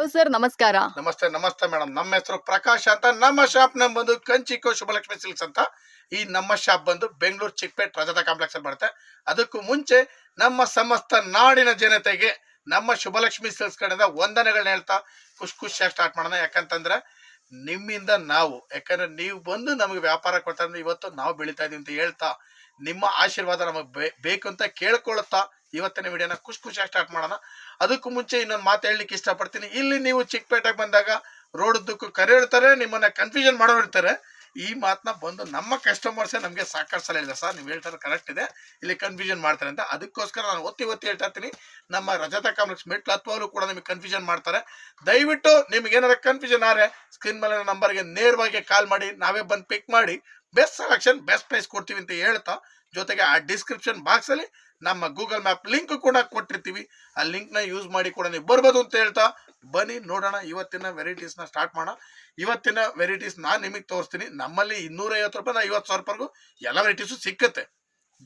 Hello sir, ನಮಸ್ಕಾರ. ನಮಸ್ತೆ ನಮಸ್ತೆ ಮೇಡಮ್. ನಮ್ಮ ಹೆಸರು ಪ್ರಕಾಶ್ ಅಂತ. ನಮ್ಮ ಶಾಪ್ನ ಬಂದು ಕಂಚಿಕೋ ಶುಭಲಕ್ಷ್ಮಿ ಸಿಲ್ಕ್ಸ್ ಅಂತ. ಈ ನಮ್ಮ ಶಾಪ್ ಬಂದು ಬೆಂಗಳೂರು ಚಿಕ್ಕಪೇಟ್ ರಜತ ಕಾಂಪ್ಲೆಕ್ಸ್ ಅಲ್ಲಿ ಬರುತ್ತೆ. ಅದಕ್ಕೂ ಮುಂಚೆ ನಮ್ಮ ಸಮಸ್ತ ನಾಡಿನ ಜನತೆಗೆ ನಮ್ಮ ಶುಭಲಕ್ಷ್ಮಿ ಸಿಲ್ಕ್ಸ್ ಕಡೆಯಿಂದ ವಂದನೆಗಳನ್ನ ಹೇಳ್ತಾ ಖುಷಿ ಖುಷಿಯಾಗಿ ಸ್ಟಾರ್ಟ್ ಮಾಡೋಣ. ಯಾಕಂತಂದ್ರೆ ನಿಮ್ಮಿಂದ ನಾವು, ಯಾಕಂದ್ರೆ ನೀವು ಬಂದು ನಮಗೆ ವ್ಯಾಪಾರ ಕೊಡ್ತಾ ಇವತ್ತು ನಾವು ಬೆಳೀತಾ ಇದೀವಿ ಅಂತ ಹೇಳ್ತಾ, ನಿಮ್ಮ ಆಶೀರ್ವಾದ ನಮಗೆ ಬೇಕು ಅಂತ ಕೇಳ್ಕೊಳ್ತಾ ಇವತ್ತಿನ ವಿಡಿಯೋನ ಖುಷಿ ಖುಷಿಯಾಗಿ ಸ್ಟಾರ್ಟ್ ಮಾಡೋಣ. ಅದಕ್ಕೂ ಮುಂಚೆ ಇನ್ನೊಂದು ಮಾತು ಹೇಳಲಿಕ್ಕೆ ಇಷ್ಟಪಡ್ತೀನಿ. ಇಲ್ಲಿ ನೀವು ಚಿಕ್ಕಪೇಟೆಗೆ ಬಂದಾಗ ರೋಡ್ ಉದ್ದಕ್ಕೂ ಕರೆ ಹೇಳ್ತಾರೆ, ನಿಮ್ಮನ್ನ ಕನ್ಫ್ಯೂಷನ್ ಮಾಡೋರು ಇರ್ತಾರೆ. ಈ ಮಾತನ್ನ ಬಂದು ನಮ್ಮ ಕಸ್ಟಮರ್ಸೇ ನಮಗೆ ಸಾಕಷ್ಟು ಸಲ ಹೇಳಿದೆ ಸರ್. ನೀವು ಹೇಳ್ತಾರೆ ಕರೆಕ್ಟ್ ಇದೆ. ಇಲ್ಲಿ ಕನ್ಫ್ಯೂಷನ್ ಮಾಡ್ತಾರೆ ಅಂತ. ಅದಕ್ಕೋಸ್ಕರ ನಾನು ಒತ್ತಿ ಒತ್ತಿ ಹೇಳ್ತಾ ಇರ್ತೀನಿ. ನಮ್ಮ ರಜತ ಕಾಂಪ್ಲೆಕ್ಸ್ ಮೆಟ್ಲು ಅಥವಾ ಕೂಡ ನಿಮಗೆ ಕನ್ಫ್ಯೂಷನ್ ಮಾಡ್ತಾರೆ. ದಯವಿಟ್ಟು ನಿಮ್ಗೆ ಏನಾರ ಕನ್ಫ್ಯೂಷನ್ ಆದರೆ ಸ್ಕ್ರೀನ್ ಮೇಲೆ ನಂಬರ್ಗೆ ನೇರವಾಗಿ ಕಾಲ್ ಮಾಡಿ. ನಾವೇ ಬಂದು ಪಿಕ್ ಮಾಡಿ. ಬೆಸ್ಟ್ ಸೆಲೆಕ್ಷನ್ ಬೆಸ್ಟ್ ಪ್ರೈಸ್ ಕೊಡ್ತೀವಿ ಅಂತ ಹೇಳ್ತಾ, ಜೊತೆಗೆ ಆ ಡಿಸ್ಕ್ರಿಪ್ಷನ್ ಬಾಕ್ಸಲ್ಲಿ ನಮ್ಮ ಗೂಗಲ್ ಮ್ಯಾಪ್ ಲಿಂಕ್ ಕೂಡ ಕೊಟ್ಟಿರ್ತೀವಿ. ಆ ಲಿಂಕ್ನ ಯೂಸ್ ಮಾಡಿ ಕೂಡ ನೀವು ಬರ್ಬೋದು ಅಂತ ಹೇಳ್ತಾ, ಬನ್ನಿ ನೋಡೋಣ ಇವತ್ತಿನ ವೆರೈಟೀಸ್ನ ಸ್ಟಾರ್ಟ್ ಮಾಡೋಣ. ಇವತ್ತಿನ ವೆರೈಟೀಸ್ ನಾನು ನಿಮಗೆ ತೋರಿಸ್ತೀನಿ. ನಮ್ಮಲ್ಲಿ ಇನ್ನೂರೈವತ್ತು ರೂಪಾಯಿ ಐವತ್ತು ಸಾವಿರ ರೂಪಾಯಿಗೂ ಎಲ್ಲ ವೆರೈಟೀಸು ಸಿಕ್ಕತ್ತೆ.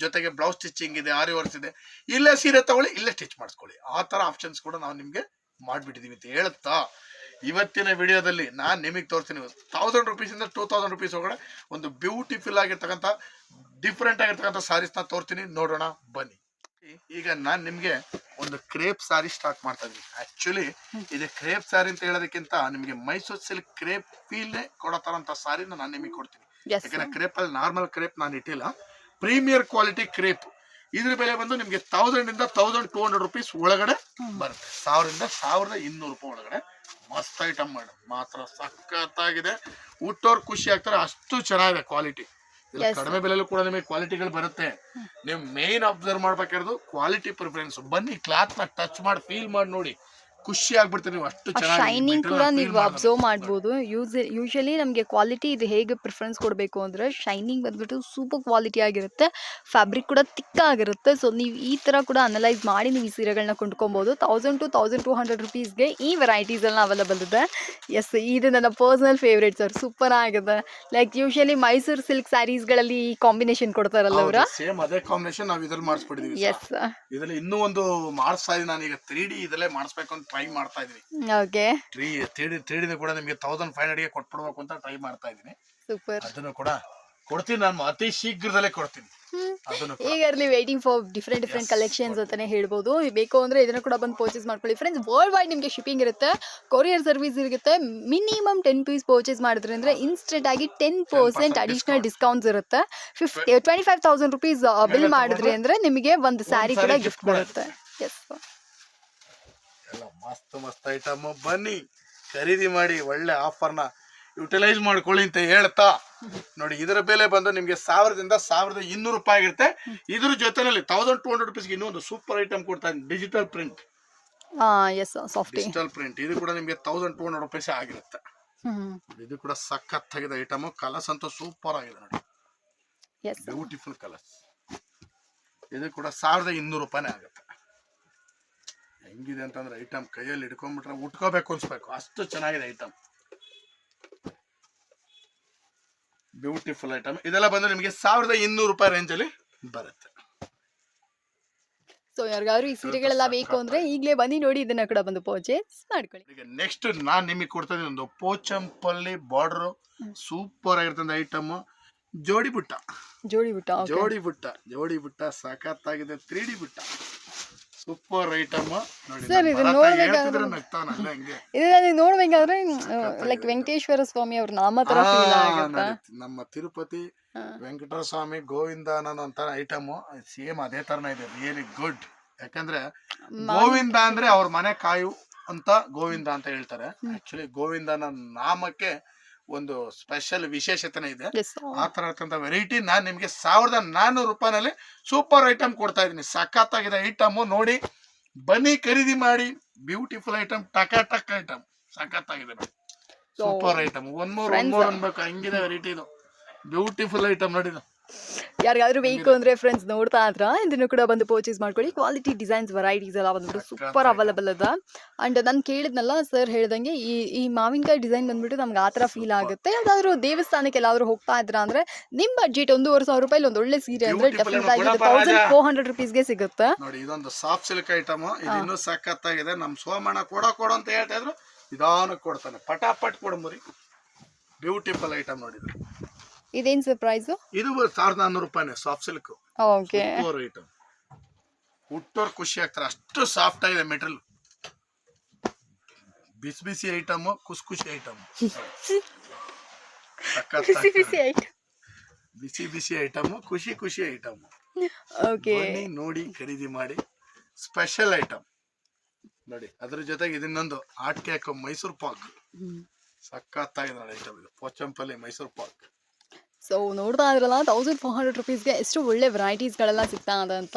ಜೊತೆಗೆ ಬ್ಲೌಸ್ ಸ್ಟಿಚಿಂಗ್ ಇದೆ, ಆರಿ ವರ್ಸ್ ಇದೆ. ಇಲ್ಲೇ ಸೀರೆ ತಗೊಳ್ಳಿ, ಇಲ್ಲೇ ಸ್ಟಿಚ್ ಮಾಡಿಸ್ಕೊಳ್ಳಿ. ಆ ಥರ ಆಪ್ಷನ್ಸ್ ಕೂಡ ನಾವು ನಿಮಗೆ ಮಾಡಿಬಿಟ್ಟಿದ್ದೀವಿ ಅಂತ ಹೇಳ್ತಾ. ಇವತ್ತಿನ ವಿಡಿಯೋದಲ್ಲಿ ನಾನು ನಿಮಗೆ ತೋರಿಸ್ತೀನಿ. ತೌಸಂಡ್ ರುಪೀಸಿಂದ ಟೂ ತೌಸಂಡ್ ರುಪೀಸ್ ಒಳಗಡೆ ಒಂದು ಬ್ಯೂಟಿಫುಲ್ ಆಗಿರ್ತಕ್ಕಂಥ ಡಿಫ್ರೆಂಟ್ ಆಗಿರ್ತಕ್ಕಂಥ ಸಾರೀಸ್ನ ತೋರಿಸ್ತೀನಿ. ನೋಡೋಣ ಬನ್ನಿ. ಈಗ ನಾನು ನಿಮಗೆ ಒಂದು ಕ್ರೇಪ್ ಸಾರಿ ಸ್ಟಾರ್ಟ್ ಮಾಡ್ತಾ ಇದ್ದೀನಿ. ಆಕ್ಚುಲಿ ಇದು ಕ್ರೇಪ್ ಸಾರಿ ಅಂತ ಹೇಳೋದಕ್ಕಿಂತ ನಿಮಗೆ ಮೈಸೂರು ಸಿಲ್ಕ್ ಕ್ರೇಪ್ ಫೀಲ್ ಕೊಡತಾರಂತ ಸಾರಿನ ನಾನು ನಿಮಗೆ ಕೊಡ್ತೀನಿ. ಯಾಕಂದ್ರೆ ಕ್ರೇಪ್ ಅಲ್ಲಿ ನಾರ್ಮಲ್ ಕ್ರೇಪ್ ನಾನು ಇಟ್ಟಿಲ್ಲ. ಪ್ರೀಮಿಯರ್ ಕ್ವಾಲಿಟಿ ಕ್ರೇಪ್ ಇದ್ರ ಬೆಲೆ ಬಂದು ನಿಮಗೆ ತೌಸಂಡ್ ಇಂದ ತೌಸಂಡ್ ಟೂ ಹಂಡ್ರೆಡ್ ರುಪೀಸ್ ಒಳಗಡೆ ಬರುತ್ತೆ. ಸಾವಿರದಿಂದ ಸಾವಿರದ ಇನ್ನೂರು ರೂಪಾಯಿ ಒಳಗಡೆ. ಮಸ್ತ್ ಐಟಮ್ ಮೇಡಮ್ ಮಾತ್ರ ಸಖತ್ತಾಗಿದೆ. ಹುಟ್ಟೋರ್ ಖುಷಿ ಆಗ್ತಾರೆ. ಅಷ್ಟು ಚೆನ್ನಾಗಿದೆ ಕ್ವಾಲಿಟಿ ಕಡಿಮೆ ಬೆಲೆಯಲ್ಲೂ ಕೂಡ ನಿಮಗೆ ಕ್ವಾಲಿಟಿಗಳು ಬರುತ್ತೆ. ನೀವು ಮೇನ್ ಅಬ್ಸರ್ವ್ ಮಾಡ್ಬೇಕಾಗಿರೋದು ಕ್ವಾಲಿಟಿ ಪ್ರಿಫರೆನ್ಸ್ ಬನ್ನಿ ಕ್ಲಾತ್ನ ಟಚ್ ಮಾಡಿ ಫೀಲ್ ಮಾಡಿ ನೋಡಿ. ಖುಷಿ ಆಗ್ಬಿಡ್ತೀರಿ ನೀವು ಅಷ್ಟು ಶೈನಿಂಗ್ ಕೂಡ ನೀವು. ಅಬ್ಸರ್ವ್ ಮಾಡ್ಬೋದು. ಯೂಸ್ ಯೂಶಲಿ ನಮಗೆ ಕ್ವಾಲಿಟಿ ಇದು ಹೇಗೆ ಪ್ರಿಫರೆನ್ಸ್ ಕೊಡಬೇಕು ಅಂದರೆ ಶೈನಿಂಗ್ ಬಂದ್ಬಿಟ್ಟು ಸೂಪರ್ ಕ್ವಾಲಿಟಿ ಆಗಿರುತ್ತೆ. ಫ್ಯಾಬ್ರಿಕ್ ಕೂಡ ತಿಕ್ಕ ಆಗಿರುತ್ತೆ. ಸೊ ನೀವು ಈ ಥರ ಕೂಡ ಅನಲೈಸ್ ಮಾಡಿ ನೀವು ಈ ಸೀರೆಗಳನ್ನ ಕೊಂಡ್ಕೊಬೋದು. Thousand two thousand two hundred ರುಪೀಸ್ಗೆ ಈ ವೆರೈಟೀಸ್ ಎಲ್ಲ ಅವೈಲಬಲ್ ಇದೆ. ಎಸ್ ಇದು ನನ್ನ ಪರ್ಸನಲ್ ಫೇವ್ರೇಟ್ ಸರ್ ಸೂಪರ್ ಆಗಿದೆ. ಲೈಕ್ ಯೂಶಲಿ ಮೈಸೂರು ಸಿಲ್ಕ್ ಸ್ಯಾರೀಸ್ಗಳಲ್ಲಿ ಈ ಕಾಂಬಿನೇಷನ್ ಕೊಡ್ತಾರಲ್ಲ ಅವರ? ಸೇಮ್ ಅದೇ ಕಾಂಬಿನೇಷನ್ ನಾವು ಇದ್ರಲ್ಲಿ ಮಾಡಿಸ್ಬಿಟ್ಟಿದ್ದೀವಿ ಎಸ್ ಇದರಲ್ಲಿ ಇನ್ನೂ ಒಂದು ಮಾಡಿಸ್ತಾ ನಾನು ಈಗ ತ್ರೀ ಡಿ ಇದರಲ್ಲೇ ಮಾಡಿಸ್ಬೇಕು ಅಂತ ಟ್ರೈ ಮಾಡ್ತಾ ಇದೀನಿ ಓಕೆ. ಟ್ರೀ ತ್ರೀ ಡಿ ಕೂಡ ನಿಮಗೆ ತೌಸಂಡ್ ಫೈವ್ ಹಂಡ್ರೆಡ್ಗೆ ಕೊಟ್ಬಿಡ್ಬೇಕು ಅಂತ ಟ್ರೈ ಮಾಡ್ತಾ ಇದೀನಿ ಸೂಪರ್ ಅದನ್ನು ಕೂಡ ಕೊಡ್ತೀನಿ ನಾನು ಅತಿ ಶೀಘ್ರದಲ್ಲೇ ಕೊಡ್ತೀನಿ. ಈಗ ನೀವು waiting for different different collections ಅಂತಾನೆ ಹೇಳ್ಬೋದು. ಬೇಕು ಅಂದ್ರೆ ಇದನ್ನ ಕೂಡ ಬಂದು ಪರ್ಚೇಸ್ ಮಾಡ್ಕೊಳ್ಳಿ. ಫ್ರೆಂಡ್ಸ್ ವರ್ಲ್ಡ್ ವೈಡ್ ನಿಮಗೆ ಶಿಪ್ಪಿಂಗ್ ಇರುತ್ತೆ. ಕೊರಿಯರ್ ಸರ್ವಿಸ್ ಇರುತ್ತೆ. ಮಿನಿಮಮ್ ಟೆನ್ ಪೀಸ್ ಪರ್ಚೇಸ್ ಮಾಡಿದ್ರೆ ಅಂದ್ರೆ ಇನ್ಸ್ಟೆಂಟ್ ಆಗಿ ಟೆನ್ ಪರ್ಸೆಂಟ್ ಅಡಿಷನಲ್ ಡಿಸ್ಕೌಂಟ್ಸ್ ಇರುತ್ತೆ. Fifty twenty five thousand rupees bill ಮಾಡಿದ್ರೆ ಅಂದ್ರೆ ನಿಮಗೆ ಒಂದು ಸ್ಯಾರಿ ಕೂಡ ಗಿಫ್ಟ್ ಬರುತ್ತೆ. ಎಸ್ ಮಸ್ತ್ ಮಸ್ತ್ ಐಟಮ್ ಬನ್ನಿ ಖರೀದಿ ಮಾಡಿ ಒಳ್ಳೆ ಆಫರ್ನ ಯುಟಿಲೈಸ್ ಮಾಡ್ಕೊಳ್ಳಿ ಅಂತ ಹೇಳ್ತಾ. ನೋಡಿ ಇದರ ಬೆಲೆ ಬಂದು ನಿಮಗೆ ಸಾವಿರದಿಂದ ಸಾವಿರದ ಇನ್ನೂರು ರೂಪಾಯಿ ಆಗಿರುತ್ತೆ. ಇದ್ರ ಜೊತೆನಲ್ಲಿ ತೌಸಂಡ್ ಟೂ ಹಂಡ್ರೆಡ್ ರುಪೀಸ್ಗೆ ಇನ್ನೊಂದು ಸೂಪರ್ ಐಟಮ್ ಕೊಡ್ತಾ ಡಿಜಿಟಲ್ ಪ್ರಿಂಟ್ ಡಿಜಿಟಲ್ ಪ್ರಿಂಟ್ ಇದು ಕೂಡ ನಿಮಗೆ ತೌಸಂಡ್ ಟೂ ಹಂಡ್ರೆಡ್ ರುಪೀಸ್ ಆಗಿರುತ್ತೆ. ಇದು ಕೂಡ ಸಖತ್ ತೆಗೆದ ಐಟಮ್ ಕಲರ್ಸ್ ಅಂತ ಸೂಪರ್ ಆಗಿದೆ ನೋಡಿ. ಬ್ಯೂಟಿಫುಲ್ ಕಲರ್ಸ್ ಇದು ಕೂಡ ಸಾವಿರದ ಇನ್ನೂರು ರೂಪಾಯಿನೇ ಆಗುತ್ತೆ. ಹೆಂಗಿದೆ ಅಂತಂದ್ರೆ ಐಟಮ್ ಕೈಯಲ್ಲಿ ಹಿಡ್ಕೊಂಡ್ಬಿಟ್ರೆ ಉಟ್ಕೋಬೇಕು ಅನ್ಸ್ಬೇಕು. ಅಷ್ಟು ಚೆನ್ನಾಗಿದೆ ಐಟಮ್ ಬ್ಯೂಟಿಫುಲ್ ಐಟಮ್ ಇದೆಲ್ಲ ಬಂದ್ರೆ ನಿಮಗೆ ಸಾವಿರದ ಇನ್ನೂರು ರೂಪಾಯಿ ರೇಂಜಲ್ಲಿ ಬರುತ್ತೆ. ಸೊ ಯಾರಿಗಾದ್ರು ಈ ಸೀರೆಗಳೆಲ್ಲ ಬೇಕು ಅಂದ್ರೆ ಈಗಲೇ ಬನ್ನಿ ನೋಡಿ ಇದನ್ನ ಕೂಡ ಬಂದು ಪರ್ಚೇಸ್ ಮಾಡ್ಕೊಳ್ಳಿ. ಈಗ ನೆಕ್ಸ್ಟ್ ನಾನು ನಿಮಗೆ ಕೊಡ್ತಾ ಇದ್ದೀನಿ ಒಂದು ಪೋಚಂಪಲ್ಲಿ ಬಾರ್ಡರ್ ಸೂಪರ್ ಆಗಿರ್ತದೆ ಐಟಮ್ ಜೋಡಿ ಬುಟ್ಟ. ಜೋಡಿ ಬುಟ್ಟ ಜೋಡಿ ಬುಟ್ಟ ಜೋಡಿ ಬುಟ್ಟ ಸಖತ್ತಾಗಿದೆ ತ್ರೀ ಡಿ ಬುಟ್ಟ. ಸೂಪರ್ ಐಟಮ್ Sir, ಇದು ನೋಡ್ಬೇಕಾದ್ರೆ- ನೋಡ್ಬೇಕಾದ್ರೆ ಲೈಕ್ ವೆಂಕಟೇಶ್ವರ ಸ್ವಾಮಿ ಅವ್ರ ನಾಮ ತರ ಫೀಲ್ ಆಗುತ್ತೆ? ನಮ್ಮ ತಿರುಪತಿ ವೆಂಕಟರಸ್ವಾಮಿ ವೆಂಕಟೇಶ್ವರ ಸ್ವಾಮಿ ಗೋವಿಂದ ಅನ್ನೋ ಐಟಮ್ ಸೇಮ್ ಅದೇ ತರನೇ ಇದೆ ರಿಯಲಿ ಗುಡ್ ಯಾಕಂದ್ರೆ ಗೋವಿಂದ ಅಂದ್ರೆ ಅವ್ರ ಮನೆ ಕಾಯು ಅಂತ ಗೋವಿಂದ ಅಂತ ಹೇಳ್ತಾರೆ. ಆಕ್ಚುಲಿ ಗೋವಿಂದನ ನಾಮಕ್ಕೆ ಒಂದು ಸ್ಪೆಷಲ್ ವಿಶೇಷತೆನೇ ಇದೆ. ಆ ತರ ವೆರೈಟಿ ನಾನು ನಿಮಗೆ ಸಾವಿರದ ನಾನ್ನೂರು ರೂಪಾಯಿನಲ್ಲಿ ಸೂಪರ್ ಐಟಮ್ ಕೊಡ್ತಾ ಇದ್ದೀನಿ. ಸಖತ್ತಾಗಿದೆ ಐಟಮ್ ನೋಡಿ ಬನ್ನಿ ಖರೀದಿ ಮಾಡಿ ಬ್ಯೂಟಿಫುಲ್ ಐಟಮ್ ಟಕ ಟಕ್ ಐಟಮ್ ಸಖತ್ತಾಗಿದೆ ಸೂಪರ್ ಐಟಮ್ ಒಂದ್ ಮೂರ್ ಒಂದ್ ಮೂರ್ ಅನ್ಬೇಕು ಹಂಗಿದೆ ವೆರೈಟಿ ಇದು. ಬ್ಯೂಟಿಫುಲ್ ಐಟಮ್ ನೋಡಿ ಇದು. ಯಾರಿಗಾದ್ರೂ ಬೇಕು ಅಂದ್ರೆ ಫ್ರೆಂಡ್ಸ್ ನೋಡ್ತಾ ಇದ್ರ ಇದನ್ನು ಕೂಡ ಬಂದು ಪರ್ಚೇಸ್ ಮಾಡ್ಕೊಳ್ಳಿ. ಕ್ವಾಲಿಟಿ ಡಿಸೈನ್ಸ್ ವೆರೈಟೀಸ್ ಎಲ್ಲ ಬಂದ್ಬಿಟ್ಟು ಸೂಪರ್ ಅವೈಲಬಲ್ ಅದ. ಅಂಡ್ ನಾನು ಕೇಳಿದ್ನಲ್ಲ ಸರ್ ಹೇಳ್ದಂಗೆ ಈ ಈ ಮಾವಿನಕಾಯಿ ಡಿಸೈನ್ ಬಂದ್ಬಿಟ್ಟು ನಮ್ಗೆ ಆ ಥರ ಫೀಲ್ ಆಗುತ್ತೆ. ಯಾವ್ದಾದ್ರು ದೇವಸ್ಥಾನಕ್ಕೆ ಎಲ್ಲಾದರೂ ಹೋಗ್ತಾ ಇದ್ರ ಅಂದ್ರೆ ನಿಮ್ಮ ಬಜೆಟ್ ಒಂದೂವರೆ ಸಾವಿರ ರೂಪಾಯಿ ಒಂದು ಒಳ್ಳೆ ಸೀರೆ ಅಂದ್ರೆ ಡೆಫಿನೆಟ್ ಆಗಿ ತೌಸಂಡ್. ಫೋರ್ ಹಂಡ್ರೆಡ್ ರುಪೀಸ್ಗೆ ಸಿಗುತ್ತೆ. ನೋಡಿ ಇದೊಂದು ಸಾಫ್ಟ್ ಸಿಲ್ಕ್ ಐಟಮ್ ಇನ್ನೂ ಸಖತ್ತಾಗಿದೆ. ನಮ್ಮ ಸೋಮಣ್ಣ ಕೊಡ ಕೊಡು ಅಂತ ಹೇಳ್ತಾ ಇದ್ರು. ನಿಧಾನಕ್ಕೆ ಕೊಡ್ತಾನೆ. ಪಟಾಪಟ್ ಮುರಿ. ಬ್ಯೂಟಿಫುಲ್ ಐಟಮ್ ನೋಡಿದ್ರು. ಇದೇನು ಸರ್ ಪ್ರೈಸ್ ಇದು ಸಾವಿರದ ನಾನ್ನೂರು ರೂಪಾಯಿ ಸಾಫ್ಟ್ ಸಿಲ್ಕ್ ಓಕೆ ಐಟಮ್ ಹುಟ್ಟೋರ್ ಖುಷಿ ಆಗ್ತಾರೆ. ಅಷ್ಟು ಸಾಫ್ಟ್ ಆಗಿದೆ ಮೆಟೀರಿಯಲ್ ಬಿಸಿ ಬಿಸಿ ಐಟಮ್ ಖುಷಿ ಖುಷಿ ಐಟಮ್ ಬಿಸಿ ಬಿಸಿ ಆಯ್ತು ಬಿಸಿ ಬಿಸಿ ಐಟಮ್ ಖುಷಿ ಖುಷಿ ಐಟಮ್ ಓಕೆ ನೋಡಿ ಖರೀದಿ ಮಾಡಿ. ಸ್ಪೆಷಲ್ ಐಟಮ್ ನೋಡಿ ಅದ್ರ ಜೊತೆಗೆ ಇದನ್ನೊಂದು ಆಟ್ ಕೇಕ್ ಮೈಸೂರು ಪಾಕ್. ಸಖತ್ತಾಗಿದೆ ನೋಡಿ ಐಟಮ್ ಇದು. ಪೋಚಂಪಲ್ಲಿ ಮೈಸೂರು ಪಾಕ್. ಸೊ ನೋಡ್ತಾ ಇದ್ರಲ್ಲ ತೌಸಂಡ್ ಫೋರ್ ಹಂಡ್ರೆಡ್ ರುಪೀಸ್ಗೆ ಎಷ್ಟು ಒಳ್ಳೆ ವೆರೈಟೀಸ್ಗಳೆಲ್ಲ ಸಿಗ್ತಾ ಇದೆ ಅಂತ.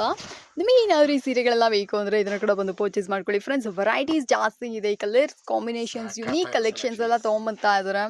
ನಿಮಗೆ ಏನಾದರೂ ಈ ಸೀರೆಗಳೆಲ್ಲ ಬೇಕು ಅಂದರೆ ಇದನ್ನು ಕೂಡ ಬಂದು ಪರ್ಚೇಸ್ ಮಾಡ್ಕೊಳ್ಳಿ. ಫ್ರೆಂಡ್ಸ್ ವೆರೈಟೀಸ್ ಜಾಸ್ತಿ ಇದೆ. ಕಲರ್ಸ್ ಕಾಂಬಿನೇಷನ್ಸ್ ಯುನೀಕ್ ಕಲೆಕ್ಷನ್ಸ್ ಎಲ್ಲ ತೊಗೊಂಬಂತಾ ಇದಾರೆ.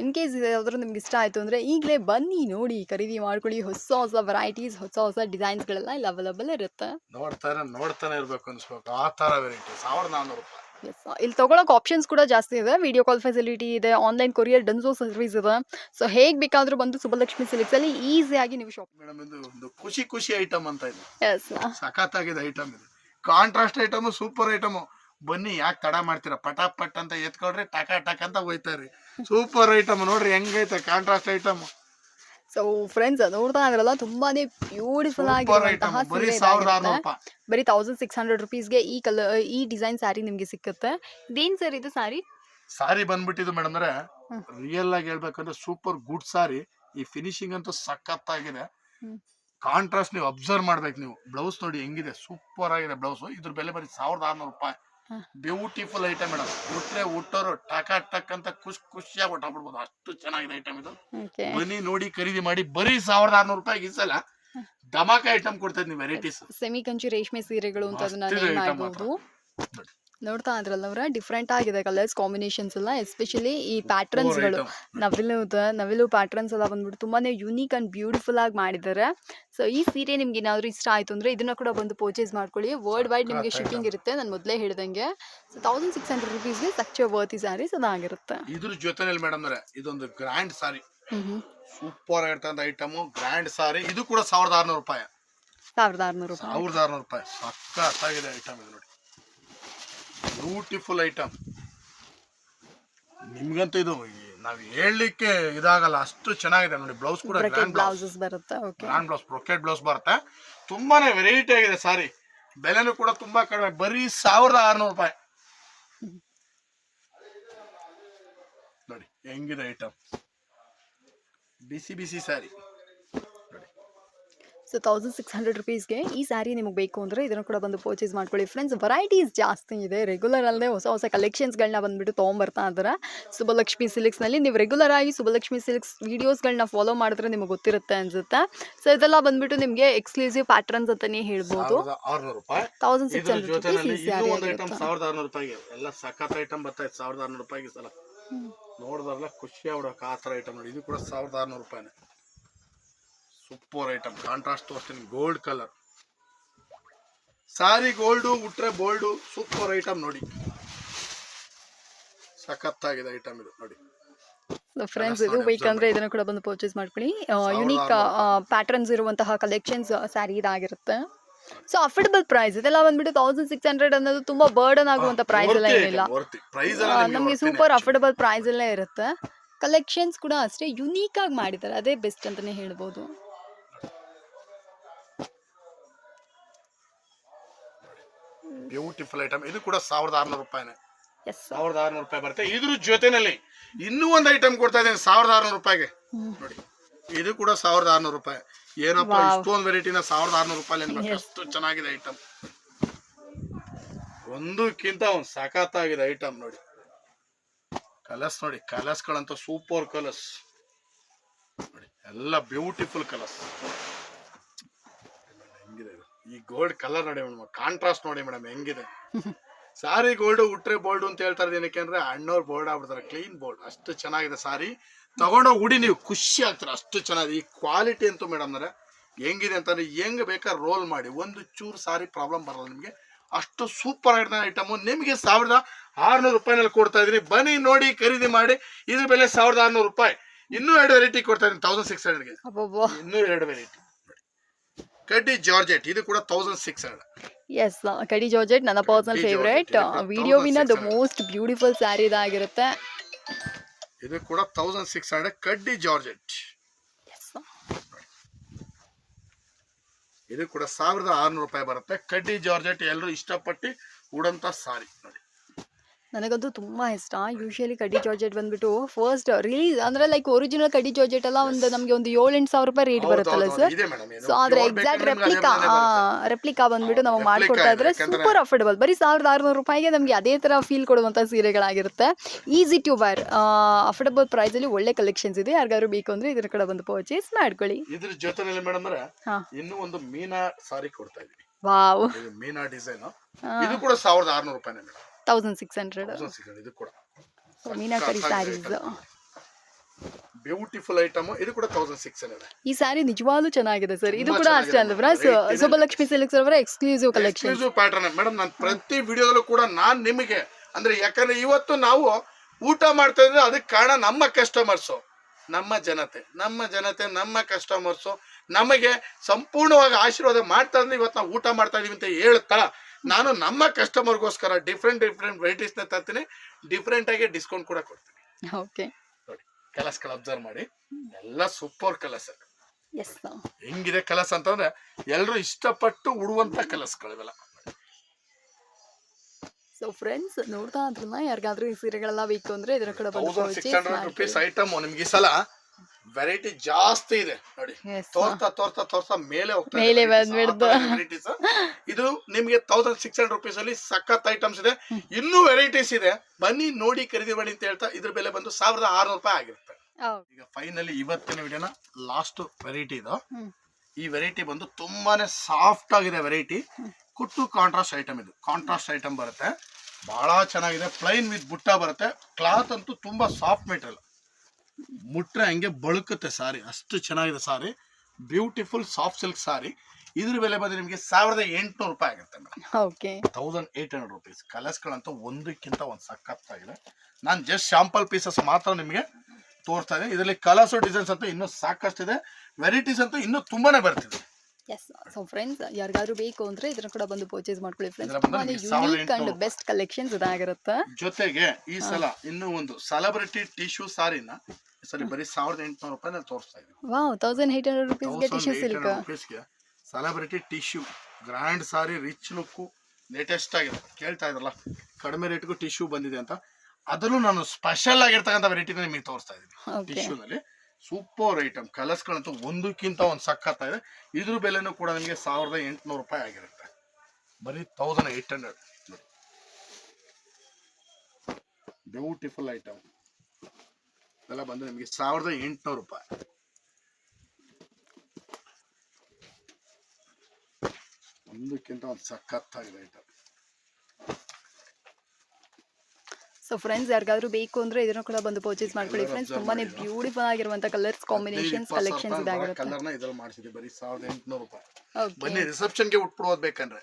ಇನ್ ಕೇಸ್ ಯಾವ್ದಾದ್ರು ನಿಮ್ಗೆ ಇಷ್ಟ ಆಯಿತು ಅಂದರೆ ಈಗಲೇ ಬನ್ನಿ ನೋಡಿ ಖರೀದಿ ಮಾಡ್ಕೊಳ್ಳಿ. ಹೊಸ ಹೊಸ ವೆರೈಟೀಸ್ ಹೊಸ ಹೊಸ ಡಿಸೈನ್ಸ್ಗಳೆಲ್ಲ ಇಲ್ಲಿ ಅವೈಲಬಲ್ ಇರುತ್ತೆ. ನೋಡ್ತಾರೆ ನೋಡ್ತಾನೆ ಇರಬೇಕು ಅನ್ಸ್ಬೇಕು. ಆ ಥರ ವೆರೈಟಿ ಸಾವಿರದ ನಾನ್ನೂರು ರೂಪಾಯಿ. ಎಸ್ ಇಲ್ಲಿ ತೊಗೊಳಕ್ಕೆ ಆಪ್ಷನ್ಸ್ ಕೂಡ ಜಾಸ್ತಿ ಇದೆ. ವಿಡಿಯೋ ಕಾಲ್ ಫೆಸಿಲಿಟಿ ಇದೆ ಆನ್ಲೈನ್ ಕೊರಿಯರ್ ಡನ್ಸೋ ಸರ್ವಿಸ್ ಇದೆ. ಸೊ ಹೇಗೆ ಬೇಕಾದರೂ ಬಂದು ಸುಬ್ಬಲಕ್ಷ್ಮಿ ಸಿಲ್ಕ್ಸಲ್ಲಿ ಈಸಿಯಾಗಿ ನೀವು ಶಾಪ್ ಮೇಡಮ್ ಇದು ಒಂದು ಖುಷಿ ಖುಷಿ ಐಟಮ್ ಅಂತ ಇದೆ. ಎಸ್ ಸಖತ್ತಾಗಿದೆ ಐಟಮ್ ಇದು. ಕಾಂಟ್ರಾಸ್ಟ್ ಐಟಮ್ ಸೂಪರ್ ಐಟಮ್ ಬನ್ನಿ ಯಾಕೆ ತಡ ಮಾಡ್ತೀರಾ? ಪಟ ಪಟ್ ಅಂತ ಎತ್ಕೊಳ್ರಿ ಟಕ ಟಕ್ ಅಂತ ಹೋಯ್ತಾರ್ರಿ ಸೂಪರ್ ಐಟಮ್ ನೋಡ್ರಿ ಹೆಂಗೈತೆ ಕಾಂಟ್ರಾಸ್ಟ್ ಐಟಮ್ ಸೊ ಫ್ರೆಂಡ್ಸ್ ನೋಡ್ತಾ ಇದ್ರಲ್ಲ ತುಂಬಾನೇ ಬ್ಯೂಟಿಫುಲ್ ಆಗಿರುವಂತಹ ಬರೀ ಸೀರೆ ತೌಸಂಡ್ ಸಿಕ್ಸ್ ಹಂಡ್ರೆಡ್ ರುಪೀಸ್ಗೆ ಈ ಕಲರ್ ಈ ಡಿಸೈನ್ ಸ್ಯಾರಿ ನಿಮಗೆ ಸಿಕ್ಕುತ್ತೆ. ಇದೇನು ಸರ್ ಇದು ಸ್ಯಾರಿ ಸಾರಿ ಬಂದ್ಬಿಟ್ಟಿದ್ದು ಮೇಡಮ್ ಅಂದ್ರೆ ರಿಯಲ್ ಆಗಿ ಹೇಳ್ಬೇಕಂದ್ರೆ ಸೂಪರ್ ಗುಡ್ ಸಾರಿ ಈ ಫಿನಿಶಿಂಗ್ ಅಂತೂ ಸಖತ್ ಆಗಿದೆ ಕಾಂಟ್ರಾಸ್ಟ್ ನೀವು ಅಬ್ಸರ್ವ್ ಮಾಡ್ಬೇಕು ನೀವು. ಬ್ಲೌಸ್ ನೋಡಿ ಹೆಂಗಿದೆ? ಸೂಪರ್ ಆಗಿದೆ ಬ್ಲೌಸ್ ಇದ್ರ ಬೆಲೆ ಬರೀ ಸಾವಿರದ ಆರ್ನೂರು ರೂಪಾಯಿ. ಬ್ಯೂಟಿಫುಲ್ ಐಟಮ್ ಮೇಡಮ್ ಉಟ್ರೆ ಉಟ್ಟೋರು ಟಕ ಟಕ್ ಅಂತ ಖುಷಿ ಖುಷಿಯಾಗಿ ಹೊಟ್ಟಾಗ್ಬಿಡ್ಬೋದು ಅಷ್ಟು ಚೆನ್ನಾಗಿದೆ ಐಟಮ್ ಇದು. ಬನ್ನಿ ನೋಡಿ ಖರೀದಿ ಮಾಡಿ. ಬರೀ ಸಾವಿರದ ಆರ್ನೂರು ರೂಪಾಯಿ ಇಸಲ್ಲ ಸಲ ಧಮಾಕ ಐಟಮ್ ಕೊಡ್ತಾ ಇದ್ದೀನಿ ವೆರೈಟೀಸ್ ಸೆಮಿ ಕಂಚಿ ರೇಷ್ಮೆ ಸೀರೆಗಳು ಅಂತ ಅದನ್ನ ಮಸ್ತಿದೆ ನೋಡ್ತಾ ಇದ್ರಲ್ಲ ಅವರ ಡಿಫ್ರೆಂಟ್ ಆಗಿದೆ ಕಲರ್ಸ್ ಕಾಂಬಿನೇಷನ್ಸ್ ಎಲ್ಲ ಎಸ್ಪೆಷಲಿ ಈ ಪ್ಯಾಟ್ರನ್ಸ್ಗಳು ನವಿಲು ನವಿಲು ಪ್ಯಾಟ್ರನ್ಸ್ ಎಲ್ಲ ಬಂದ್ಬಿಟ್ಟು ತುಂಬಾನೇ ಯುನೀಕ್ ಅಂಡ್ ಬ್ಯೂಟಿಫುಲ್ ಆಗಿ ಮಾಡಿದ್ದಾರೆ. ಸೊ ಈ ಸೀರೆ ನಿಮ್ಗೆ ಏನಾದರೂ ಇಷ್ಟ ಆಯ್ತು ಅಂದ್ರೆ ಇದನ್ನ ಕೂಡ ಬಂದು ಪರ್ಚೇಸ್ ಮಾಡ್ಕೊಳ್ಳಿ. ವರ್ಲ್ಡ್ ವೈಡ್ ನಿಮಗೆ ಶೂಟಿಂಗ್ ಶಿಪ್ಪಿಂಗ್ ಇರುತ್ತೆ. ನಾನು ಮೊದಲೇ ಹೇಳ್ದಂಗೆ. ಸೊ ತೌಸಂಡ್ ಸಿಕ್ಸ್ ಹಂಡ್ರೆಡ್ ರುಪೀಸ್ಗೆ ಸಚ್ಚ ವರ್ತಿ ಸ್ಯಾರೀಸ್ ಅದಾಗಿರುತ್ತೆ ಇದ್ರ ಜೊತೆನಲ್ಲಿ ಮೇಡಮ್ ಇದೊಂದು ಗ್ರ್ಯಾಂಡ್ ಸಾರಿ ಸೂಪರ್ ಆಗಿರ್ತಕ್ಕಂಥ ಐಟಮ್ ಗ್ರ್ಯಾಂಡ್ ಸಾರಿ ಇದು ಕೂಡ ಸಾವಿರದ ಆರ್ನೂರು ರೂಪಾಯಿ. ಸಾವಿರದ ಆರುನೂರು ಸಾವಿರದ ಆರ್ನೂರು ರೂಪಾಯಿ. ಸಕ್ಕತ್ತಾಗಿದೆ ಐಟಮ್ ಇದು ನೋಡಿ. Beautiful item. ನಿಮ್ಗಂತೂ ಇದು ನಾವು ಹೇಳಲಿಕ್ಕೆ ಇದಾಗಲ್ಲ ಅಷ್ಟು ಚೆನ್ನಾಗಿದೆ ನೋಡಿ ಬ್ಲೌಸ್ ಕೂಡ ಗ್ರ್ಯಾಂಡ್ ಬ್ಲೌಸ್ ಬ್ಲೌಸಸ್ ಬರುತ್ತೆ okay grand blouse brocade blouse ಬರುತ್ತೆ. ತುಂಬಾನೇ ವೆರೈಟಿ ಆಗಿದೆ ಸಾರಿ. ಬೆಲೆನೂ ಕೂಡ ತುಂಬಾ ಕಡಿಮೆ ಬರೀ ಸಾವಿರದ ಆರುನೂರು ರೂಪಾಯಿ. ನೋಡಿ ಹೆಂಗಿದೆ ಐಟಮ್. ಬಿಸಿ ಬಿಸಿ sari. So thousand six hundred ರುಪೀಸ್ಗೆ ಈ ಸ್ಯಾರಿ ನಿಮಗೆ ಬೇಕು ಅಂದರೆ ಇದನ್ನು ಕೂಡ ಬಂದು ಪರ್ಚೇಸ್ ಮಾಡ್ಕೊಳ್ಳಿ. ಫ್ರೆಂಡ್ಸ್ ವೆರೈಟೀಸ್ ಜಾಸ್ತಿ ಇದೆ. ರೆಗ್ಯುಲರ್ ಅಲ್ಲದೆ ಹೊಸ ಹೊಸ ಕಲೆಕ್ಷನ್ಸ್ಗಳನ್ನ ಬಂದುಬಿಟ್ಟು ತೊಗೊಂಬರ್ತಾ ಇದ್ದಾರೆ? ಸುಬ್ಬಲಕ್ಷ್ಮಿ ಸಿಲ್ಕ್ಸ್ನಲ್ಲಿ ನೀವು ರೆಗ್ಯುಲರ್ ಆಗಿ ಸುಬಲಕ್ಷ್ಮಿ ಸಿಲ್ಕ್ಸ್ ವೀಡಿಯೋಸ್ಗಳನ್ನ ಫಾಲೋ ಮಾಡಿದ್ರೆ ನಿಮಗೆ ಗೊತ್ತಿರುತ್ತೆ ಅನ್ಸುತ್ತೆ? ಸೊ ಇದೆಲ್ಲ ಬಂದುಬಿಟ್ಟು ನಿಮಗೆ ಎಕ್ಸ್ಕ್ಲೂಸಿವ್ ಪ್ಯಾಟರ್ನ್ಸ್ ಅಂತಲೇ ಹೇಳ್ಬೋದು. ತೌಸಂಡ್ ಸಿಕ್ಸ್ ಹಂಡ್ರೆಡ್ ರುಪೀಸ್ ಈ ಸ್ಯಾರಿ ಸಾವಿರದ ರೂಪಾಯಿಗೆ. ಎಲ್ಲ ಸಖತ್ ಐಟಮ್ ಬರ್ತಾ ಇದೆ ಸಾವಿರದ ಆರ್ನೂರು ರೂಪಾಯಿಗೆ ಸಲ. ನೋಡಿದ್ರಲ್ಲ ಖುಷಿ ಆಗ್ಬಿಡಕ್ಕೆ ಆ ಥರ ಐಟಮ್ ನೋಡಿ. ಇದು ಕೂಡ ಸಾವಿರದ ಆರುನೂರು ರೂಪಾಯಿನೇ. Super item. ಕಾಂಟ್ರಾಸ್ಟ್ ತೋರಿಸ್ತೀನಿ. ಗೋಲ್ಡ್ ಕಲರ್ ಸಾರಿ ಗೋಲ್ಡು ಉಟ್ರೆ ಬೋಲ್ಡು ಸೂಪರ್ ಐಟಮ್ ನೋಡಿ. ಸಖತ್ತಾಗಿದೆ ಐಟಮ್ ಇದು ನೋಡಿ. ಫ್ರೆಂಡ್ಸ್ ಇದು ಬೇಕಂದ್ರೆ ಇದನ್ನು ಕೂಡ ಬಂದು ಪರ್ಚೇಸ್ ಮಾಡ್ಕೊಳ್ಳಿ. ಯುನೀಕ್ ಪ್ಯಾಟರ್ನ್ಸ್ ಇರುವಂತಹ ಕಲೆಕ್ಷನ್ಸ್ ಸ್ಯಾರಿ ಇದಾಗಿರುತ್ತೆ. ಸೊ ಅಫೋರ್ಡಬಲ್ ಪ್ರೈಸ್ ಇದೆಲ್ಲ ಬಂದ್ಬಿಟ್ಟು ತೌಸಂಡ್ ಸಿಕ್ಸ್ ಹಂಡ್ರೆಡ್ ಅನ್ನೋದು ತುಂಬಾ ಬರ್ಡನ್ ಆಗುವಂತ ಪ್ರೈಸ್ ಎಲ್ಲ ಏನಿಲ್ಲ. ಪ್ರೈಸ್ ನಮಗೆ ಸೂಪರ್ ಅಫೋರ್ಡಬಲ್ ಪ್ರೈಸ್ ಎಲ್ಲ ಇರುತ್ತೆ. ಕಲೆಕ್ಷನ್ಸ್ ಕೂಡ ಅಷ್ಟೇ ಯುನೀಕ್ ಆಗಿ ಮಾಡಿದ್ದಾರೆ. ಅದೇ ಬೆಸ್ಟ್ ಅಂತಾನೆ ಹೇಳ್ಬೋದು. ಬ್ಯೂಟಿಫುಲ್ ಐಟಮ್ ಇದು ಕೂಡ ಸಾವಿರದ ಆರ್ನೂರು ರೂಪಾಯಿನೇ. ಸಾವಿರದ ಆರ್ನೂರು ರೂಪಾಯಿ ಬರುತ್ತೆ. ಇದ್ರ ಜೊತೆನಲ್ಲಿ ಇನ್ನೂ ಒಂದು ಐಟಮ್ ಕೊಡ್ತಾ ಇದ್ದೀನಿ ಸಾವಿರದ ಆರ್ನೂರು ರೂಪಾಯಿಗೆ. ನೋಡಿ ಇದು ಕೂಡ ಸಾವಿರದ ಆರ್ನೂರು ರೂಪಾಯಿ. ಏನಪ್ಪ. ಇಷ್ಟೊಂದು ವೆರೈಟಿನ ಸಾವಿರದ ಆರ್ನೂರು ರೂಪಾಯಿ ಅಷ್ಟು ಚೆನ್ನಾಗಿದೆ ಐಟಮ್ ಒಂದಕ್ಕಿಂತ ಒಂದು ಸಖತ್ತಾಗಿದೆ ಐಟಮ್ ನೋಡಿ. ಕಲರ್ಸ್ ನೋಡಿ ಕಲರ್ಸ್ಗಳಂತೂ ಸೂಪರ್ ಕಲರ್ಸ್ ನೋಡಿ ಎಲ್ಲ ಬ್ಯೂಟಿಫುಲ್ ಕಲರ್ಸ್? ಈ ಗೋಲ್ಡ್ ಕಲರ್ ನೋಡಿ ಮೇಡಮ್ ಕಾಂಟ್ರಾಸ್ಟ್ ನೋಡಿ ಮೇಡಮ್ ಹೆಂಗಿದೆ? ಸಾರಿ ಗೋಲ್ಡ್ ಉಟ್ರೆ ಬೋಲ್ಡ್ ಅಂತ ಹೇಳ್ತಾರೆ ಏನಕ್ಕೆ ಅಂದ್ರೆ ಅಣ್ಣವ್ರು ಬೋಲ್ಡ್ ಆಗ್ಬಿಡ್ತಾರೆ ಕ್ಲೀನ್ ಬೋಲ್ಡ್ ಅಷ್ಟು ಚೆನ್ನಾಗಿದೆ ಸಾರಿ. ತಗೊಂಡೋಗಿ ಉಡಿ ನೀವು ಖುಷಿ ಆಗ್ತಾರೆ ಅಷ್ಟು ಚೆನ್ನಾಗಿದೆ. ಈ ಕ್ವಾಲಿಟಿ ಅಂತೂ ಮೇಡಮ್ ಅಂದ್ರೆ ಹೆಂಗಿದೆ ಅಂತಂದ್ರೆ ಹೆಂಗ್ ಬೇಕಾದ್ರೆ ರೋಲ್ ಮಾಡಿ ಒಂದು ಚೂರು ಸಾರಿ ಪ್ರಾಬ್ಲಮ್ ಬರಲ್ಲ ನಿಮಗೆ. ಅಷ್ಟು ಸೂಪರ್ ಆಗಿರೋ ಐಟಮು ನಿಮಗೆ ಸಾವಿರದ ಆರ್ನೂರು ರೂಪಾಯಿನಲ್ಲಿ ಕೊಡ್ತಾ ಇದೀನಿ ಬನ್ನಿ ನೋಡಿ ಖರೀದಿ ಮಾಡಿ. ಇದ್ರ ಬೆಲೆ ಸಾವಿರದ ಆರ್ನೂರು ರೂಪಾಯಿ. ಇನ್ನೂ ಎರಡು ವೆರೈಟಿ ಕೊಡ್ತಾ ಇದೀನಿ ತೌಸಂಡ್ ಸಿಕ್ಸ್ ಹಂಡ್ರೆಡ್ಗೆ ಇನ್ನೂ ಎರಡು ವೆರೈಟಿ ಕಡ್ಡಿ ಜಾರ್ಜೆಟ್ ಇದು ಕೂಡ ತೌಸಂಡ್ ಸಿಕ್ಸ್ ಹಂಡ್ರೆಡ್ ಎಸ್ ಕಡಿ ಜಾರ್ಜೆಟ್ ನನ್ನ ಪರ್ಸನಲ್ ಫೇವ್ರೇಟ್ ವಿಡಿಯೋವಿನ ದ ಮೋಸ್ಟ್ ಬ್ಯೂಟಿಫುಲ್ ಸ್ಯಾರಿ ಇದಾಗಿರುತ್ತೆ. ಇದು ಕೂಡ ತೌಸಂಡ್ ಸಿಕ್ಸ್ ಹಂಡ್ರೆಡ್ ಕಡ್ಡಿ ಜಾರ್ಜೆಟ್. ಇದು ಕೂಡ ಸಾವಿರದ ಆರುನೂರು ರೂಪಾಯಿ ಬರುತ್ತೆ. ಕಡ್ಡಿ ಜಾರ್ಜೆಟ್ ಎಲ್ಲರೂ ಇಷ್ಟಪಟ್ಟು ಉಡಂತ ಸಾರಿ ನೋಡಿ. ನನಗಂತೂ ತುಂಬಾ ಇಷ್ಟ. ಯೂಶಲಿ ಕಡಿ ಜಾರ್ಜೆಟ್ ಬಂದ್ಬಿಟ್ಟು ಫಸ್ಟ್ ರಿಲೀಸ್ ಅಂದ್ರೆ ಲೈಕ್ ಒರಿಜಿನಲ್ ಕಡಿ ಜಾರ್ಜೆಟ್ ಎಲ್ಲ ಒಂದು ನಮಗೆ ಒಂದು ಏಳೆಂಟು ಸಾವಿರ ರೂಪಾಯಿ ರೇಟ್ ಬರುತ್ತಲ್ಲ ಸರ್ ಸೊ ಆದ್ರೆ ಎಕ್ಸಾಕ್ಟ್ ರೆಪ್ಲಿಕಾ ರೆಪ್ಲಿಕಾ ಬಂದ್ಬಿಟ್ಟು ನಾವು ಮಾಡ್ಕೊಡ್ತಾ ಇದ್ರೆ ಸೂಪರ್ ಅಫೋರ್ಡಬಲ್ ಬರೀ ಸಾವಿರದ ಆರುನೂರು ರೂಪಾಯಿಗೆ ನಮಗೆ ಅದೇ ತರ ಫೀಲ್ ಕೊಡುವಂತ ಸೀರೆಗಳಾಗಿರುತ್ತೆ. Easy to buyer affordable price ಅಲ್ಲಿ ಒಳ್ಳೆ ಕಲೆಕ್ಷನ್ಸ್ ಇದೆ. ಯಾರಿಗಾದ್ರು ಬೇಕು ಅಂದ್ರೆ ಇದ್ರ ಕಡೆ ಬಂದು ಪರ್ಚೇಸ್ ಮಾಡ್ಕೊಳ್ಳಿ. ಇದ್ರ ಜೊತೆನಲ್ಲಿ ಮೇಡಮ್ ಇನ್ನೂ ಒಂದು ಮೀನಾ ಸಾರಿ ಕೊಡ್ತಾ ಇದೀವಿ ವಾವ್. ಮೀನಾ ಡಿಸೈನ್ ಇದು ಕೂಡ ಸಾವಿರದ ಆರ್ನೂರು ರೂಪಾಯಿ ಮೇಡಮ್ ತೌಸಂಡ್ ಸಿಕ್ಸ್ ಹಂಡ್ರೆಡ್ ಇದು ಕೂಡ. ಮೀನಾಕರಿ ಸ್ಯಾರೀಸ್ ಬ್ಯೂಟಿಫುಲ್ ಐಟಮ್ ಇದು. ಕೂಡ ತೌಸಂಡ್ ಸಿಕ್ಸ್ ಹಂಡ್ರೆಡ್ ಈ ಸ್ಯಾರಿ ನಿಜವಾಗ್ಲೂ ಚೆನ್ನಾಗಿದೆ ಸರ್ ಇದು ಕೂಡ ಅಷ್ಟೇ ಅಲ್ಲ ಸುಬ್ಬಲಕ್ಷ್ಮಿ ಸಿಲ್ಕ್ಸ್ ಅವರ exclusive collection exclusive pattern madam ನಾನು ಪ್ರತಿ ವಿಡಿಯೋದಲ್ಲೂ ಕೂಡ ನಾನ್ ನಿಮಗೆ ಅಂದ್ರೆ ಯಾಕಂದ್ರೆ ಇವತ್ತು ನಾವು ಊಟ ಮಾಡ್ತಾ ಇದ್ರೆ ಅದಕ್ಕೆ ಕಾರಣ ನಮ್ಮ ಕಸ್ಟಮರ್ಸು ನಮ್ಮ ಜನತೆ ನಮ್ಮ ಜನತೆ ನಮ್ಮ ಕಸ್ಟಮರ್ಸು ನಮಗೆ ಸಂಪೂರ್ಣವಾಗಿ ಆಶೀರ್ವಾದ ಮಾಡ್ತಾ ಇದ್ರೆ ಇವತ್ತು ನಾವು ಊಟ ಮಾಡ್ತಾ ಇದೀವಿ ಅಂತ ಹೇಳ್ತಾ ನಾನು ನಮ್ಮ ಕಸ್ಟಮರ್ಗೋಸ್ಕರ ಡಿಫ್ರೆಂಟ್ ಡಿಫ್ರೆಂಟ್ ವೆರೈಟೀಸ್ನ ತರ್ತೀನಿ. ಡಿಫ್ರೆಂಟ್ ಆಗಿ ಡಿಸ್ಕೌಂಟ್ ಕೂಡ ಕೊಡ್ತೀನಿ. ಓಕೆ ನೋಡಿ ಕಲರ್ಸ್ಗಳು ಅಬ್ಸರ್ವ್ ಮಾಡಿ. ಎಲ್ಲ ಸೂಪರ್ ಕಲರ್ಸ್ ಹೆಂಗಿದೆ ಕಲರ್ಸ್ ಅಂತಂದ್ರೆ ಎಲ್ಲರೂ ಇಷ್ಟಪಟ್ಟು ಉಡುವಂತ ಕಲರ್ಸ್ಗಳು ಇವೆಲ್ಲ. ಸೊ ಫ್ರೆಂಡ್ಸ್ ನೋಡ್ತಾ ಇದ್ರಲ್ಲ ಯಾರಿಗಾದ್ರೂ ಈ ಸೀರೆಗಳೆಲ್ಲ ಬೇಕು ಅಂದ್ರೆ ಇದರ ಕಡೆ ಬಂದು ಸಿಕ್ಸ್ ಹಂಡ್ರೆಡ್ ರುಪೀಸ್. ಐಟಮ್ ನಿಮ್ಗೆ ಈ ಸಲ ವೆರೈಟಿ ಜಾಸ್ತಿ ಇದೆ. ನೋಡಿ ತೋರ್ತಾ ತೋರ್ತಾ ತೋರ್ತಾ ಮೇಲೆ ಹೋಗ್ತಾ ಮೇಲೆ ಬಂದ್ಬಿಡ್ತು. ವೆರೈಟೀಸ್ ಇದು ನಿಮ್ಗೆ ತೌಸಂಡ್ ಸಿಕ್ಸ್ ಹಂಡ್ರೆಡ್ ರುಪೀಸ್ ಅಲ್ಲಿ ಸಖತ್ ಐಟಮ್ಸ್ ಇದೆ. ಇನ್ನೂ ವೆರೈಟೀಸ್ ಇದೆ. ಬನ್ನಿ ನೋಡಿ ಖರೀದಿ ಮಾಡಿ ಅಂತ ಹೇಳ್ತಾ ಇದ್ರ ಬೆಲೆ ಬಂದು ಸಾವಿರದ ಆರ್ನೂರು ರೂಪಾಯಿ ಆಗಿರುತ್ತೆ. ಈಗ ಫೈನಲಿ ಇವತ್ತಿನ ವಿಡಿಯೋನ ಲಾಸ್ಟ್ ವೆರೈಟಿ ಇದು. ಈ ವೆರೈಟಿ ಬಂದು ತುಂಬಾನೇ ಸಾಫ್ಟ್ ಆಗಿದೆ ವೆರೈಟಿ ಕುಟ್ಟು ಕಾಂಟ್ರಾಸ್ಟ್ ಐಟಮ್ ಇದು. ಕಾಂಟ್ರಾಸ್ಟ್ ಐಟಮ್ ಬರುತ್ತೆ. ಬಹಳ ಚೆನ್ನಾಗಿದೆ. ಪ್ಲೈನ್ ವಿತ್ ಬುಟ್ಟ ಬರುತ್ತೆ. ಕ್ಲಾತ್ ಅಂತೂ ತುಂಬಾ ಸಾಫ್ಟ್ ಮೆಟೀರಿಯಲ್ ಮುಟ್ರೆ ಹಂಗೆ ಬಳುಕುತ್ತೆ ಸಾರಿ. ಅಷ್ಟು ಚೆನ್ನಾಗಿದೆ sari. Beautiful soft silk sari. ಇದ್ರ ಬೆಲೆ ಬಂದು ನಿಮಗೆ ಸಾವಿರದ ಎಂಟುನೂರು ರೂಪಾಯಿ ಆಗುತ್ತೆ madam. Okay thousand eight hundred rupees ಕಲರ್ಸ್ಗಳಂತೂ ಒಂದಕ್ಕಿಂತ ಒಂದು ಸಖತ್ತಾಗಿದೆ ನಾನು ಜಸ್ಟ್ ಶಾಂಪಲ್ ಪೀಸಸ್ ಮಾತ್ರ ನಿಮಗೆ ತೋರಿಸ್ತಾ ಇದೆ ಇದರಲ್ಲಿ ಕಲರ್ಸ್ ಡಿಸೈನ್ಸ್ ಅಂತೂ ಇನ್ನೂ ಸಾಕಷ್ಟಿದೆ. ವೆರೈಟೀಸ್ ಅಂತೂ ಇನ್ನೂ ತುಂಬಾನೇ ಬರ್ತಿದೆ. ಎಸ್ ಸೊ ಫ್ರೆಂಡ್ಸ್ ಯಾರಿಗಾದ್ರೂ ಬೇಕು ಅಂದ್ರೆ ಇದನ್ನ ಕೂಡ ಬಂದು ಪರ್ಚೇಸ್ ಮಾಡ್ಕೊಳ್ಳಿ friends unique and best collections ಇದಾಗಿರುತ್ತೆ. ಜೊತೆಗೆ ಈ ಸಲ ಇನ್ನೂ ಒಂದು ಸೆಲೆಬ್ರಿಟಿ ಟಿಶ್ಯೂ ಸಾರಿನ ಈ ಸಲ ಬರೀ ಸಾವಿರದ ಎಂಟುನೂರು ರೂಪಾಯಿ ನಾನು ತೋರಿಸ್ತಾ ಇದ್ದೀನಿ ವಾವ್ ತೌಸಂಡ್ ಏಟ್ ಹಂಡ್ರೆಡ್ ರುಪೀಸ್ಗೆ tissue silk ರುಪೀಸ್ಗೆ celebrity tissue grand sari rich look latest ಆಗಿದೆ ಕೇಳ್ತಾ ಇದ್ರಲ್ಲ ಕಡಿಮೆ ರೇಟ್ಗೂ ಟಿಶ್ಯೂ ಬಂದಿದೆ ಅಂತ. ಅದರಲ್ಲೂ ನಾನು ಸ್ಪೆಷಲ್ ಆಗಿರ್ತಕ್ಕಂಥ ವೆರೈಟಿನ ನಿಮಗೆ ತೋರಿಸ್ತಾ ಇದ್ದೀನಿ. ಟಿಶ್ಯೂನಲ್ಲಿ ಸೂಪರ್ ಐಟಮ್. ಕಲರ್ಸ್ಗಳಂತೂ ಒಂದಕ್ಕಿಂತ ಒಂದು ಸಖತ್ ಇದೆ. ಇದ್ರ ಬೆಲೆನೂ ಕೂಡ ನಿಮಗೆ ಸಾವಿರದ ಎಂಟುನೂರು ರೂಪಾಯಿ ಆಗಿರುತ್ತೆ. ಬರೀ thousand eight hundred beautiful item ಇದೆಲ್ಲ ಬಂದು ನಿಮಗೆ ಸಾವಿರದ ಎಂಟುನೂರು ರೂಪಾಯಿ. ಒಂದಕ್ಕಿಂತ ಒಂದು ಸಖತ್ತಾಗಿದೆ ಐಟಮ್ ಸೊ ಫ್ರೆಂಡ್ಸ್ ಯಾರಿಗಾದ್ರೂ ಬೇಕು ಅಂದ್ರೆ ಇದನ್ನ ಕೂಡ ಬಂದು ಪರ್ಚೇಸ್ ಮಾಡ್ಕೊಳ್ಳಿ. ಫ್ರೆಂಡ್ಸ್ ತುಂಬಾನೇ. ಬ್ಯೂಟಿಫುಲ್ ಆಗಿರುವಂತ ಕಲರ್ಸ್ ಕಾಂಬಿನೇಷನ್ಸ್ ಕಲೆಕ್ಷನ್ಸ್ ಇದಾಗಿರುತ್ತೆ. ಕಲರ್ನ ಇದರಲ್ಲಿ ಮಾಡಿಸಿದೆ ಬರೀ ಸಾವಿರದ ಎಂಟುನೂರು ರೂಪಾಯಿ. ಬನ್ನಿ ರಿಸೆಪ್ಷನ್ಗೆ ಉಟ್ಬಿಡೋದು ಬೇಕಂದ್ರೆ.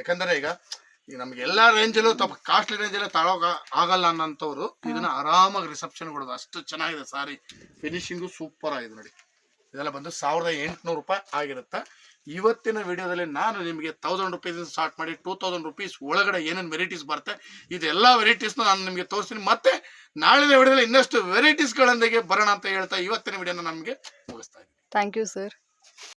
ಯಾಕಂದ್ರೆ ಈಗ ಈಗ ನಮ್ಗೆ ಎಲ್ಲಾ ರೇಂಜಲ್ಲೂ ತಪ್ಪ ಕಾಸ್ಟ್ಲಿ ರೇಂಜ್ ಎಲ್ಲ ತಳೋಗ ಆಗಲ್ಲ ಅನ್ನೋಂಥವ್ರು ಇದನ್ನ ಆರಾಮಾಗಿ ರಿಸೆಪ್ಷನ್ ಕೊಡೋದು. ಅಷ್ಟು ಚೆನ್ನಾಗಿದೆ ಸಾರಿ. ಫಿನಿಶಿಂಗು ಸೂಪರ್ ಆಗಿದೆ ನೋಡಿ. ಇದೆಲ್ಲ ಬಂದು ಸಾವಿರದ ಎಂಟುನೂರು ರೂಪಾಯಿ ಆಗಿರುತ್ತೆ. ಇವತ್ತಿನ ವಿಡಿಯೋದಲ್ಲಿ ನಾನು ನಿಮಗೆ ತೌಸಂಡ್ ರುಪೀಸ್ ಸ್ಟಾರ್ಟ್ ಮಾಡಿ ಟೂ ತೌಸಂಡ್ ರುಪೀಸ್ ಒಳಗಡೆ ಏನೇನು ವೆರೈಟೀಸ್ ಬರುತ್ತೆ, ಇದೆಲ್ಲ ವೆರೈಟೀಸ್ನ ನಾನು ನಿಮಗೆ ತೋರಿಸ್ತೀನಿ. ಮತ್ತೆ ನಾಳಿನ ವಿಡಿಯೋದಲ್ಲಿ ಇನ್ನಷ್ಟು ವೆರೈಟೀಸ್ಗಳೊಂದಿಗೆ ಬರೋಣ ಅಂತ ಹೇಳ್ತಾ ಇವತ್ತಿನ ವಿಡಿಯೋನ ನಮಗೆ ಮುಗಿಸ್ತಾ ಇದ್ದೀನಿ. Thank you sir